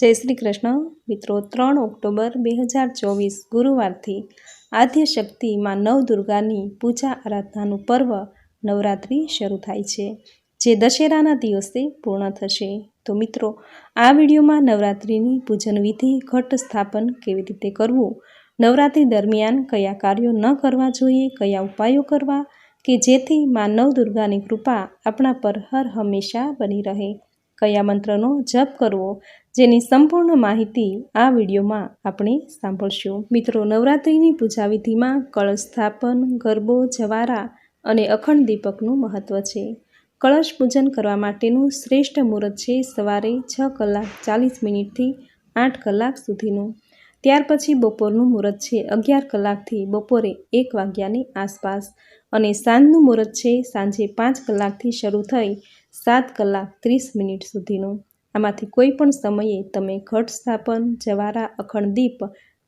જય શ્રી કૃષ્ણ. મિત્રો, ત્રણ ઓક્ટોબર બે હજાર ચોવીસ ગુરુવારથી આદ્ય શક્તિ માં નવદુર્ગાની પૂજા આરાધનાનું પર્વ નવરાત્રિ શરૂ થાય છે, જે દશેરાના દિવસે પૂર્ણ થશે. તો મિત્રો, આ વિડીયોમાં નવરાત્રિની પૂજન વિધિ ઘટ સ્થાપન કેવી રીતે કરવું, નવરાત્રિ દરમિયાન કયા કાર્યો ન કરવા જોઈએ, કયા ઉપાયો કરવા, કે જેથી માં નવદુર્ગાની કૃપા આપણા પર હર હંમેશા બની રહે, કયા મંત્રનો જપ કરવો જેની સંપૂર્ણ માહિતી આ વિડીયોમાં આપણે સાંભળશું. મિત્રો, નવરાત્રિની પૂજા વિધિમાં કળશ સ્થાપન ગરબો, જવારા અને અખંડ દીપકનું મહત્વ છે. કળશ પૂજન કરવા માટેનું શ્રેષ્ઠ મુહૂર્ત છે સવારે છ કલાક ચાલીસ મિનિટથી આઠ કલાક સુધીનું. ત્યાર પછી બપોરનું મુહૂર્ત છે અગિયાર કલાકથી બપોરે એક વાગ્યાની આસપાસ અને સાંજનું મુહૂર્ત છે સાંજે પાંચ કલાકથી શરૂ થઈ સાત કલાક ત્રીસ મિનિટ સુધીનું. આમાંથી કોઈ પણ સમયે તમે ઘટ સ્થાપન જવારા, અખંડ દીપ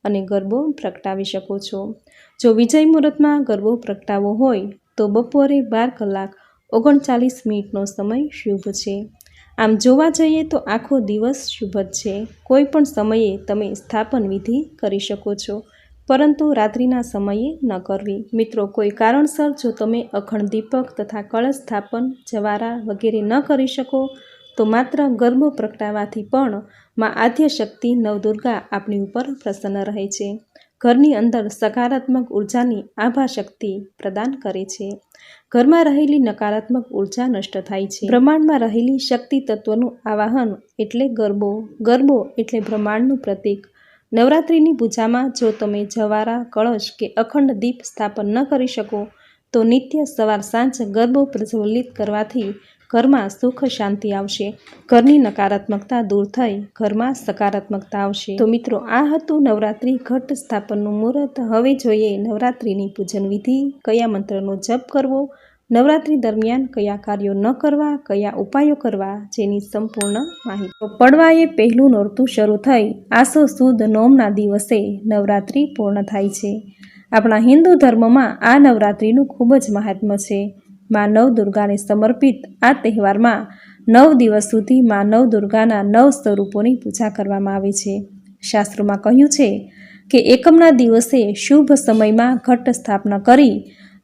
અને ગરબો પ્રગટાવી શકો છો. જો વિજય મુહૂર્તમાં ગરબો પ્રગટાવવો હોય, તો બપોરે બાર કલાક ઓગણચાલીસ મિનિટનો સમય શુભ છે. આમ જોવા જઈએ તો આખો દિવસ શુભ જ છે. કોઈ પણ સમયે તમે સ્થાપન વિધિ કરી શકો છો, પરંતુ રાત્રિના સમયે ન કરવી. મિત્રો, કોઈ કારણસર જો તમે અખંડ દીપક તથા કળશ સ્થાપન, જવારા વગેરે ન કરી શકો તો માત્ર ગરબો પ્રગટાવવાથી પણ માં આદ્ય શક્તિ નવદુર્ગા આપણી ઉપર પ્રસન્ન રહે છે. ઘરની અંદર સકારાત્મક ઉર્જાની આભા શક્તિ પ્રદાન કરે છે. ઘરમાં રહેલી નકારાત્મક ઊર્જા નષ્ટ થાય છે. બ્રહ્માંડમાં રહેલી શક્તિ તત્વનું આવાહન એટલે ગરબો. ગરબો એટલે બ્રહ્માંડનું પ્રતીક. નવરાત્રિની પૂજામાં જો તમે જવારા, કળશ કે અખંડ દીપ સ્થાપન ન કરી શકો, તો નિત્ય સવાર સાંજ ગરબો પ્રજ્વલિત કરવાથી ઘરમાં સુખ શાંતિ આવશે. ઘરની નકારાત્મકતા દૂર થઈ, ઘરમાં સકારાત્મકતા આવશે. તો મિત્રો, આ હતું નવરાત્રિ ઘટ સ્થાપનનું મુહૂર્ત. હવે જોઈએ નવરાત્રિની પૂજન વિધિ. કયા મંત્રનો જપ કરવો? નવરાત્રિ દરમિયાન કયા કાર્યો ન કરવા? કયા ઉપાયો કરવા? જેની સંપૂર્ણ માહિતી. પડવાએ પહેલું નોરતું શરૂ થઈ. આસો સુદ નોમના દિવસે નવરાત્રિ પૂર્ણ થાય છે. આપણા હિન્દુ ધર્મમાં આ નવરાત્રિનું ખૂબ જ મહાત્મ્ય છે. માં નવદુર્ગાને સમર્પિત આ તહેવારમાં નવ દિવસ સુધી માં નવદુર્ગાના નવ સ્વરૂપોની પૂજા કરવામાં આવે છે. શાસ્ત્રોમાં કહ્યું છે કે એકમના દિવસે શુભ સમયમાં ઘટ સ્થાપના કરી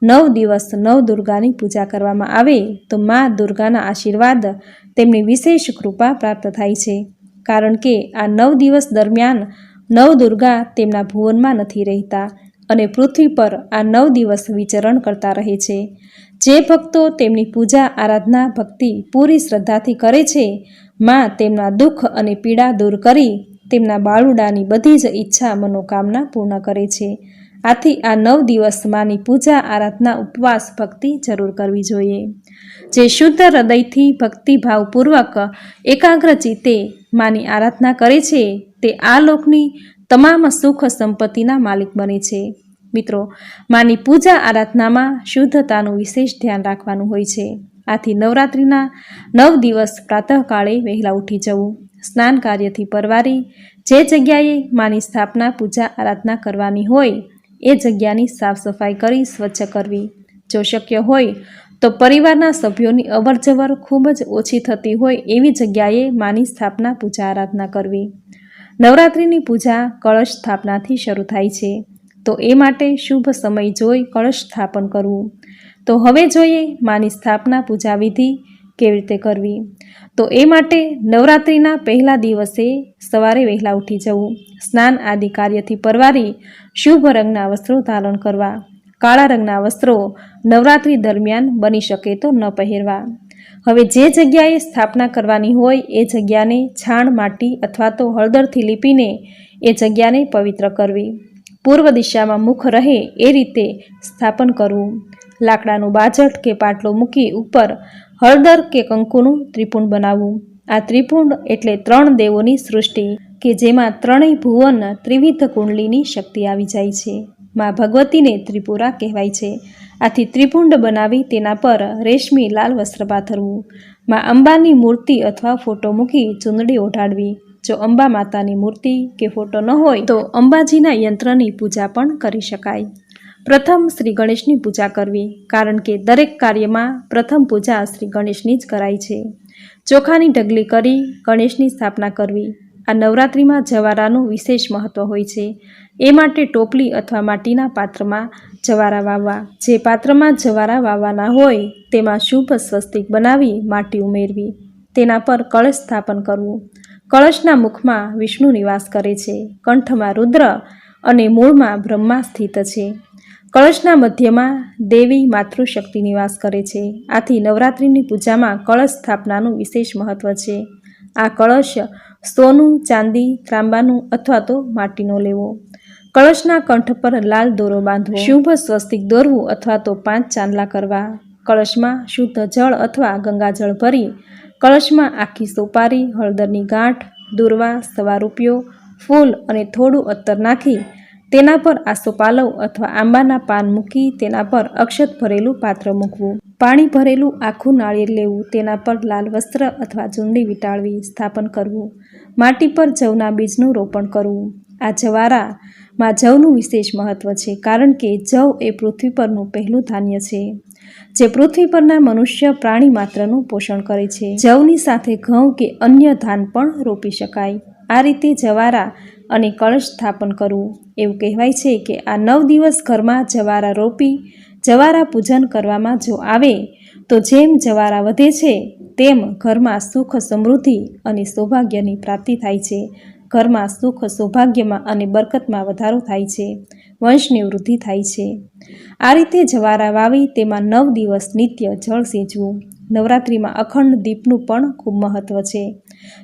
નવ દિવસ નવ દુર્ગાની પૂજા કરવામાં આવે તો મા દુર્ગાના આશીર્વાદ તેમની વિશેષ કૃપા પ્રાપ્ત થાય છે. કારણ કે આ નવ દિવસ દરમિયાન નવ દુર્ગા તેમના ભુવનમાં નથી રહેતા અને પૃથ્વી પર આ નવ દિવસ વિચરણ કરતા રહે છે. જે ભક્તો તેમની પૂજા આરાધના ભક્તિ પૂરી શ્રદ્ધાથી કરે છે, માં તેમના દુઃખ અને પીડા દૂર કરી તેમના બાળુડાની બધી જ ઈચ્છા મનોકામના પૂર્ણ કરે છે. આથી આ નવ દિવસ માની પૂજા આરાધના ઉપવાસ ભક્તિ જરૂર કરવી જોઈએ. જે શુદ્ધ હૃદયથી ભક્તિભાવપૂર્વક એકાગ્ર ચિત્તે માની આરાધના કરે છે, તે આ લોકની તમામ સુખ સંપત્તિના માલિક બને છે. મિત્રો, માની પૂજા આરાધનામાં શુદ્ધતાનું વિશેષ ધ્યાન રાખવાનું હોય છે. આથી નવરાત્રિના નવ દિવસ પ્રાતઃકાળે વહેલા ઉઠી જવું, સ્નાન કાર્યથી પરવારી, જે જગ્યાએ માની સ્થાપના, પૂજા આરાધના કરવાની હોય, એ જગ્યાની સાફ સફાઈ કરી સ્વચ્છ કરવી. જો શક્ય હોય, તો પરિવારના સભ્યોની અવરજવર ખૂબ જ ઓછી થતી હોય એવી જગ્યાએ માની સ્થાપના, પૂજા આરાધના કરવી. નવરાત્રિની પૂજા કળશ સ્થાપનાથી શરૂ થાય છે. તો એ માટે શુભ સમય જોઈ કળશ સ્થાપન કરવું. તો હવે જોઈએ માની સ્થાપના પૂજા વિધિ કેવી રીતે કરવી. તો એ માટે નવરાત્રિના પહેલા દિવસે સવારે વહેલા ઉઠી જવું. સ્નાન આદિ કાર્યથી પરવારી શુભ રંગના વસ્ત્રો ધારણ કરવા. કાળા રંગના વસ્ત્રો નવરાત્રિ દરમિયાન બની શકે તો ન પહેરવા. હવે જે જગ્યાએ સ્થાપના કરવાની હોય એ જગ્યાને છાણ માટી અથવા તો હળદરથી લીપીને એ જગ્યાને પવિત્ર કરવી. પૂર્વ દિશામાં મુખ રહે એ રીતે સ્થાપન કરવું. લાકડાનું બાજટ કે પાટલો મૂકી ઉપર હળદર કે કંકુનું ત્રિપુંડ બનાવવું. આ ત્રિપુંડ એટલે ત્રણ દેવોની સૃષ્ટિ, કે જેમાં ત્રણેય ભુવન ત્રિવિધ કુંડલીની શક્તિ આવી જાય છે. માં ભગવતીને ત્રિપુરા કહેવાય છે. આથી ત્રિપુંડ બનાવી તેના પર રેશમી લાલ વસ્ત્ર પાથરવું માં અંબાની મૂર્તિ અથવા ફોટો મૂકી ચૂંદડી ઓઢાડવી. જો અંબા માતાની મૂર્તિ કે ફોટો ન હોય, તો અંબાજીના યંત્રની પૂજા પણ કરી શકાય. પ્રથમ શ્રી ગણેશની પૂજા કરવી, કારણ કે દરેક કાર્યમાં પ્રથમ પૂજા શ્રી ગણેશની જ કરાય છે. ચોખાની ઢગલી કરી ગણેશની સ્થાપના કરવી, આ નવરાત્રિમાં જવારાનું વિશેષ મહત્ત્વ હોય છે. એ માટે ટોપલી અથવા માટીના પાત્રમાં જવારા વાવવા. જે પાત્રમાં જવારા વાવવાના હોય, તેમાં શુભ સ્વસ્તિક બનાવી માટી ઉમેરવી. તેના પર કળશ સ્થાપન કરવું. કળશના મુખમાં વિષ્ણુ નિવાસ કરે છે, કંઠમાં રુદ્ર અને મૂળમાં બ્રહ્મા સ્થિત છે. કળશના મધ્યમાં દેવી માતૃશક્તિ નિવાસ કરે છે. આથી નવરાત્રિની પૂજામાં કળશ સ્થાપનાનું વિશેષ મહત્ત્વ છે. આ કળશ સોનું, ચાંદી, ત્રાંબાનું અથવા તો માટીનો લેવો. કળશના કંઠ પર લાલ દોરો બાંધવો. શુભ સ્વસ્તિક દોરવું અથવા તો પાંચ ચાંદલા કરવા. કળશમાં શુદ્ધ જળ અથવા ગંગાજળ ભરી કળશમાં આખી સોપારી, હળદરની ગાંઠ, દુર્વા સવા રૂપિયો ફૂલ અને થોડું અત્તર નાખી તેના પર આસોપાલવ અથવા આંબાના પાન મૂકી તેના પર અક્ષત ભરેલું પાત્ર મૂકવું. પાણી ભરેલું આખું નાળિયેર લેવું, તેના પર લાલ વસ્ત્ર અથવા ચૂંડી વિટાળવી સ્થાપન કરવું, માટી પર જવના બીજનું રોપણ કરવું. આ જવારામાં જવનું વિશેષ મહત્ત્વ છે કારણ કે જવ એ પૃથ્વી પરનું પહેલું ધાન્ય છે. જે પૃથ્વી પરના મનુષ્ય પ્રાણી માત્રનું પોષણ કરે છે. જવની સાથે ઘઉં કે અન્ય ધાન પણ રોપી શકાય. આ રીતે જવારા અને કળશ સ્થાપન કરવું. એવું કહેવાય છે કે આ નવ દિવસ ઘરમાં જવારા રોપી, જવારા પૂજન કરવામાં જો આવે, તો જેમ જવારા વધે છે, તેમ ઘરમાં સુખ સમૃદ્ધિ અને સૌભાગ્યની પ્રાપ્તિ થાય છે. ઘરમાં સુખ સૌભાગ્યમાં અને બરકતમાં વધારો થાય છે. વંશની વૃદ્ધિ થાય છે. આ રીતે જવારા વાવી તેમાં નવ દિવસ નિત્ય જળ સિંચવું. નવરાત્રિમાં અખંડ દીપનું પણ ખૂબ મહત્ત્વ છે.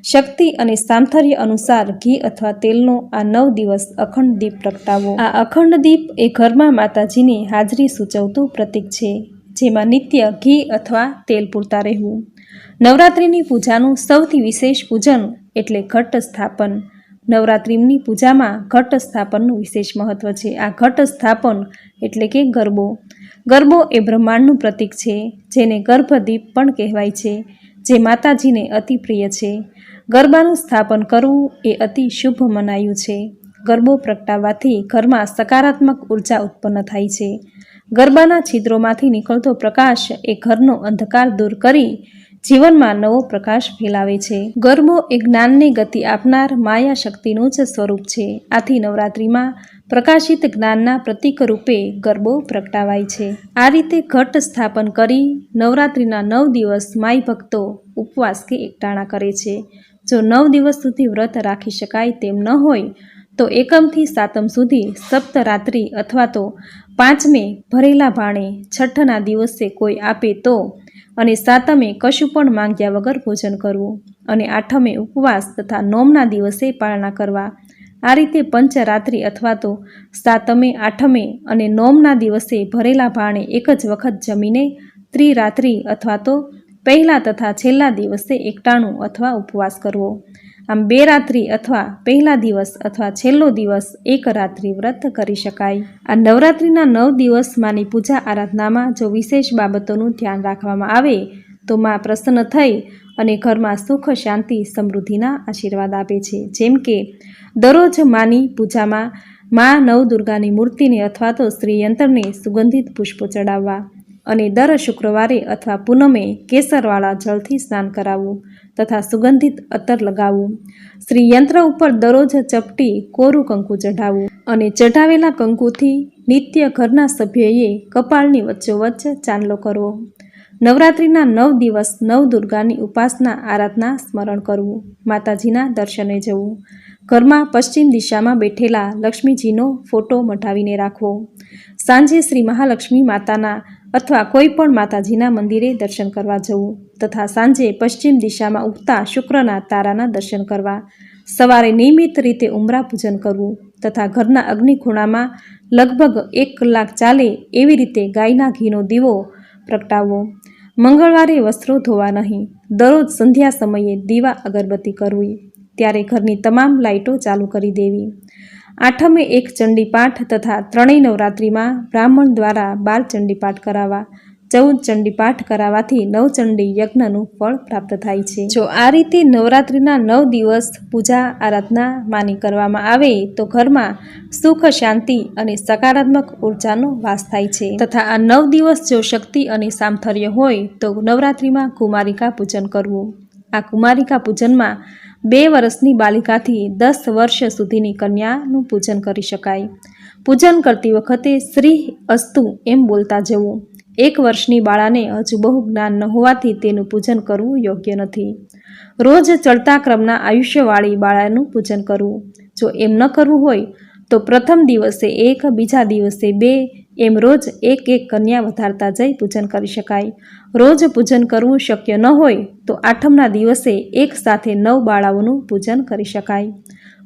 શક્તિ અને સામથર્ય અનુસાર ઘી અથવા તેલનો આ નવ દિવસ અખંડ દીપ પ્રગટાવો. આ અખંડ દીપ એ ઘરમાં માતાજીની હાજરી સૂચવતું પ્રતીક છે, જેમાં નિત્ય ઘી અથવા તેલ પૂરતા રહેવું. નવરાત્રિની પૂજાનું સૌથી વિશેષ પૂજન એટલે ઘટ સ્થાપન. નવરાત્રિની પૂજામાં ઘટ સ્થાપનનું વિશેષ મહત્ત્વ છે. આ ઘટ સ્થાપન એટલે કે ગરબો. ગરબો એ બ્રહ્માંડનું પ્રતીક છે, જેને ગર્ભદીપ પણ કહેવાય છે, જે માતાજીને અતિ પ્રિય છે. ગરબાનું સ્થાપન કરવું એ અતિ શુભ મનાયું છે. ગરબો પ્રગટાવવાથી ઘરમાં સકારાત્મક ઊર્જા ઉત્પન્ન થાય છે. ગરબાના છિદ્રોમાંથી નીકળતો પ્રકાશ એ ઘરનો અંધકાર દૂર કરી જીવનમાં નવો પ્રકાશ ફેલાવે છે. ગરબો એ જ્ઞાનને ગતિ આપનાર માયા શક્તિનું જ સ્વરૂપ છે. આથી નવરાત્રિમાં પ્રકાશિત જ્ઞાનના પ્રતીક રૂપે ગરબો પ્રગટાવાય છે. આ રીતે ઘટ સ્થાપન કરી નવરાત્રિના નવ દિવસ માઈ ભક્તો ઉપવાસ કે એકટાણા કરે છે. જો નવ દિવસ સુધી વ્રત રાખી શકાય તેમ ન હોય, તો એકમથી સાતમ સુધી સપ્તરાત્રિ અથવા તો પાંચમે ભરેલા ભાણે છઠ્ઠના દિવસે કોઈ આપે તો અને સાતમે કશું પણ માંગ્યા વગર ભોજન કરવું અને આઠમે ઉપવાસ તથા નોમના દિવસે પાળના કરવા. આ રીતે પંચરાત્રિ અથવા તો સાતમે, આઠમે અને નોમના દિવસે ભરેલા ભાણે એક જ વખત જમીને ત્રિરાત્રિ અથવા તો પહેલા તથા છેલ્લા દિવસે એકટાણું અથવા ઉપવાસ કરવો. આમ બે રાત્રિ અથવા પહેલા દિવસ અથવા છેલ્લો દિવસ એક રાત્રિ વ્રત કરી શકાય. આ નવરાત્રિના નવ દિવસ માની પૂજા આરાધનામાં જો વિશેષ બાબતોનું ધ્યાન રાખવામાં આવે, તો માં પ્રસન્ન થઈ અને ઘરમાં સુખ, શાંતિ, સમૃદ્ધિના આશીર્વાદ આપે છે. જેમ કે, દરરોજ માની પૂજામાં મા નવદુર્ગાની મૂર્તિને અથવા તો શ્રીયંત્રને સુગંધિત પુષ્પો ચડાવવા અને દર શુક્રવારે અથવા પૂનમે કેસરવાળા જળથી સ્નાન કરાવવું. તથા સુગંધિત અત્તર લગાવવું. શ્રી યંત્ર ઉપર દરરોજ ચપટી કોરું કંકુ ચઢાવવું અને ચઢાવેલા કંકુથી નિત્ય ઘરના સભ્યએ કપાળની વચ્ચોવચ્ચ ચાંદલો કરવો. નવરાત્રિના નવ દિવસ નવ દુર્ગાની ઉપાસના આરાધના સ્મરણ કરવું, માતાજીના દર્શને જવું. ઘરમાં પશ્ચિમ દિશામાં બેઠેલા લક્ષ્મીજીનો ફોટો મઢાવીને રાખવો. સાંજે શ્રી મહાલક્ષ્મી માતાના અથવા કોઈ પણ માતાજીના મંદિરે દર્શન કરવા જવું. તથા સાંજે પશ્ચિમ દિશામાં ઉગતા શુક્રના તારાના દર્શન કરવા. સવારે નિયમિત રીતે ઉમરા પૂજન કરવું તથા ઘરના અગ્નિખૂણામાં લગભગ એક કલાક ચાલે એવી રીતે ગાયના ઘીનો દીવો પ્રગટાવવો. મંગળવારે વસ્ત્રો ધોવા નહીં, દરરોજ સંધ્યા સમયે દીવા અગરબત્તી કરવી, ત્યારે ઘરની તમામ લાઇટો ચાલુ કરી દેવી. આઠમે એક ચંડીપાઠ તથા ત્રણેય નવરાત્રિમાં બ્રાહ્મણ દ્વારા બાર ચંડીપાઠ કરાવવા. ચૌદ ચંડીપાઠ કરાવવાથી નવચંડી યજ્ઞનું ફળ પ્રાપ્ત થાય છે. જો આ રીતે નવરાત્રિના નવ દિવસ પૂજા આરાધના માની કરવામાં આવે, તો ઘરમાં સુખ, શાંતિ અને સકારાત્મક ઉર્જાનો વાસ થાય છે. તથા આ નવ દિવસ જો શક્તિ અને સામથર્ય હોય, તો નવરાત્રિમાં કુમારિકા પૂજન કરવું. આ કુમારિકા પૂજનમાં બે વર્ષની બાલિકાથી દસ વર્ષ સુધીની કન્યાનું પૂજન કરી શકાય. પૂજન કરતી વખતે શ્રી અસ્તુ એમ બોલતા જવું. એક વર્ષની બાળાને હજુ બહુ જ્ઞાન ન હોવાથી તેનું પૂજન કરવું યોગ્ય નથી. રોજ ચડતા ક્રમના આયુષ્યવાળી બાળાનું પૂજન કરવું. જો એમ ન કરવું હોય, તો પ્રથમ દિવસે એક, બીજા દિવસે બે, એમ રોજ એક એક કન્યા વધારતા જઈ પૂજન કરી શકાય. રોજ પૂજન કરવું શક્ય ન હોય, તો આઠમના દિવસે એક સાથે નવ બાળાઓનું પૂજન કરી શકાય.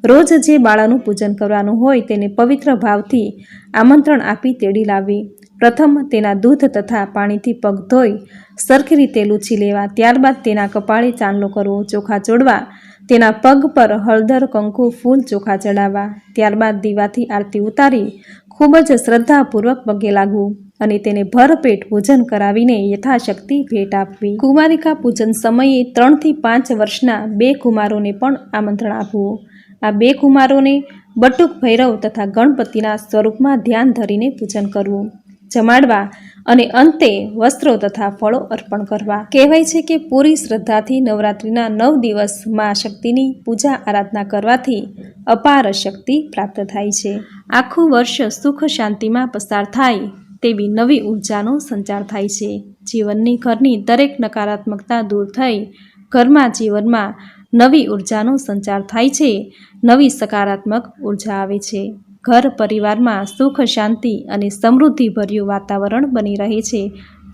રોજ જે બાળાનું પૂજન કરવાનું હોય તેને પવિત્ર ભાવથી આમંત્રણ આપી તેડી લાવવી. પ્રથમ તેના દૂધ તથા પાણીથી પગ ધોઈ સરખી રીતે લૂછી લેવા, ત્યારબાદ તેના કપાળે ચાંદલો કરવો, ચોખા ચોડવા, તેના પગ પર હળદર, કંકુ, ફૂલ, ચોખા ચડાવવા, ત્યારબાદ દીવાથી આરતી ઉતારી, ખૂબ જ શ્રદ્ધાપૂર્વક પગે લાગવું અને તેને ભરપેટ પૂજન કરાવીને યથાશક્તિ ભેટ આપવી. કુમારિકા પૂજન સમયે ત્રણથી પાંચ વર્ષના બે કુમારોને પણ આમંત્રણ આપવું. આ બે કુમારોને બટુક ભૈરવ તથા ગણપતિના સ્વરૂપમાં ધ્યાન ધરીને પૂજન કરવું. જમાડવા અને અંતે વસ્ત્રો તથા ફળો અર્પણ કરવા. કહેવાય છે કે પૂરી શ્રદ્ધાથી નવરાત્રિના નવ દિવસ મા શક્તિની પૂજા આરાધના કરવાથી અપાર શક્તિ પ્રાપ્ત થાય છે. આખું વર્ષ સુખ શાંતિમાં પસાર થાય તેવી નવી ઉર્જાનો સંચાર થાય છે. જીવનની ઘરની દરેક નકારાત્મકતા દૂર થઈ ઘરમાં જીવનમાં નવી ઉર્જાનો સંચાર થાય છે. નવી સકારાત્મક ઊર્જા આવે છે. ઘર પરિવારમાં સુખ શાંતિ અને સમૃદ્ધિભર્યું વાતાવરણ બની રહે છે.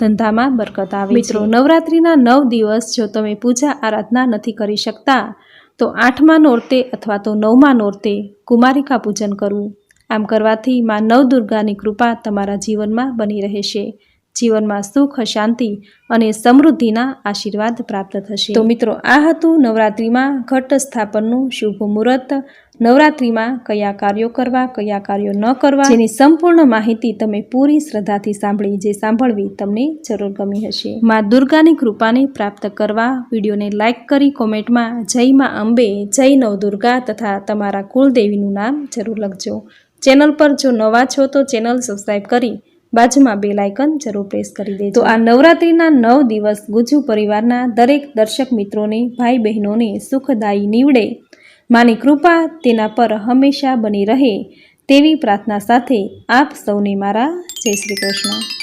ધંધામાં બરકત આવે મિત્રો નવરાત્રિના નવ દિવસ જો તમે પૂજા આરાધના નથી કરી શકતા તો આઠમા નોરતે અથવા તો નવમા નોરતે કુમારિકા પૂજન કરવું. આમ કરવાથી માં નવદુર્ગાની કૃપા તમારા જીવનમાં બની રહેશે જીવનમાં સુખ શાંતિ અને સમૃદ્ધિના આશીર્વાદ પ્રાપ્ત થશે. તો મિત્રો આ હતું નવરાત્રિમાં ઘટ સ્થાપનનું શુભ મુહૂર્ત. નવરાત્રિમાં કયા કાર્યો કરવા, કયા કાર્યો ન કરવા, જેની સંપૂર્ણ માહિતી તમે પૂરી શ્રદ્ધાથી સાંભળી, જે સાંભળવી તમને જરૂર ગમી હશે. માં દુર્ગાની કૃપાને પ્રાપ્ત કરવા, વિડીયોને લાઇક કરી, કોમેન્ટમાં જય માં અંબે, જય નવદુર્ગા તથા તમારા કુલદેવીનું નામ જરૂર લખજો. ચેનલ પર જો નવા છો તો ચેનલ સબસ્ક્રાઈબ કરી, બાજુમાં બે લાયકન જરૂર પ્રેસ કરી દેજો. આ નવરાત્રિના નવ દિવસ ગુજુ પરિવારના દરેક દર્શક મિત્રોને, ભાઈ બહેનોને સુખદાયી નીવડે. માની કૃપા તેના પર હંમેશા બની રહે તેવી પ્રાર્થના સાથે આપ સૌને મારા જય શ્રી કૃષ્ણ.